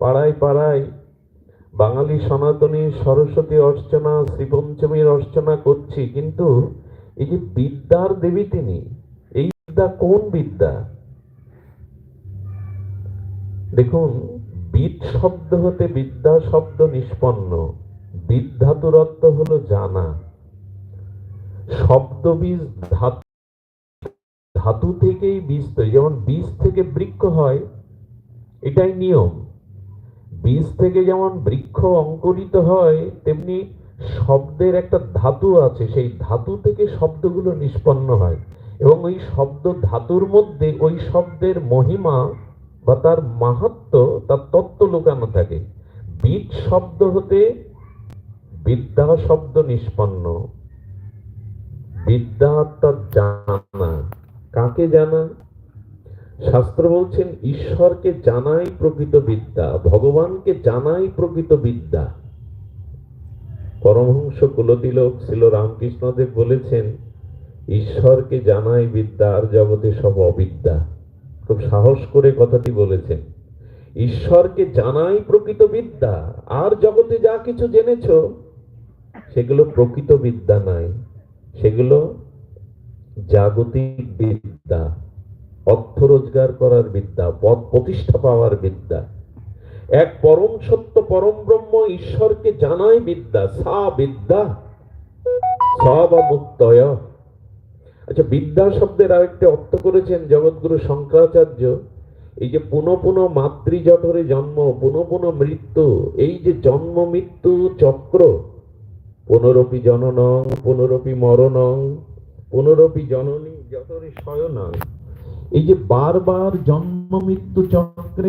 পাড়ায় পাড়ায় বাঙালি সনাতনী সরস্বতী অর্চনা শ্রীপঞ্চমীর অর্চনা করছি। কিন্তু এই যে বিদ্যার দেবী তিনি, এই বিদ্যা কোন বিদ্যা? দেখুন বিদ শব্দ হতে বিদ্যা শব্দ নিষ্পন্ন। বিদ্ধাতুর অর্থ হলো জানা। শব্দ বীজ ধাতু ধাতু থেকেই বীজ তৈরি। যেমন বীজ থেকে বৃক্ষ হয়, এটাই নিয়ম। বীজ থেকে যেমন বৃক্ষ অঙ্কুরিত হয়, তেমনি শব্দের একটা ধাতু আছে, সেই ধাতু থেকে শব্দগুলো নিষ্পন্ন হয়। এবং ওই শব্দ ধাতুর মধ্যে ওই শব্দের মহিমা বা তার মাহাত্ম, তার তত্ত্ব লুকানো থাকে। বীজ শব্দ হতে বিদ্যা শব্দ নিষ্পন্ন। বিদ্যা অর্থাৎ জানা। কাকে জানা? শাস্ত্র বলছেন, ঈশ্বরকে জানাই প্রকৃত বিদ্যা, ভগবানকে জানাই প্রকৃত বিদ্যা। পরমহংস কুলতিলক ছিল রামকৃষ্ণদেব বলেছেন, ঈশ্বরকে জানাই বিদ্যা, আর জগতে সব অবিদ্যা। খুব সাহস করে কথাটি বলেছেন। ঈশ্বরকে জানাই প্রকৃত বিদ্যা, আর জগতে যা কিছু জেনেছ, সেগুলো প্রকৃত বিদ্যা নাই। সেগুলো জাগতিক বিদ্যা। অর্থ রোজগার করার বিদ্যা, পদ প্রতিষ্ঠা পাওয়ার বিদ্যা। এক পরম সত্য, পরম ব্রহ্ম ঈশ্বরকে জানাই বিদ্যা, সা বিদ্যা সব মুক্তয়। আচ্ছা বিদ্যা শব্দের আরেকটি অর্থ করেছেন জগৎগুরু শঙ্করাচার্য। এই যে পুনঃ পুনঃ মাতৃজঠরে জন্ম, পুনঃ পুনঃ মৃত্যু, এই যে জন্ম মৃত্যু চক্র, পুনরপি জননং, পুনরপি মরণং, পুনরপি জননী যতরে শয়নং। এই যে বারবার জন্ম মৃত্যু চক্রে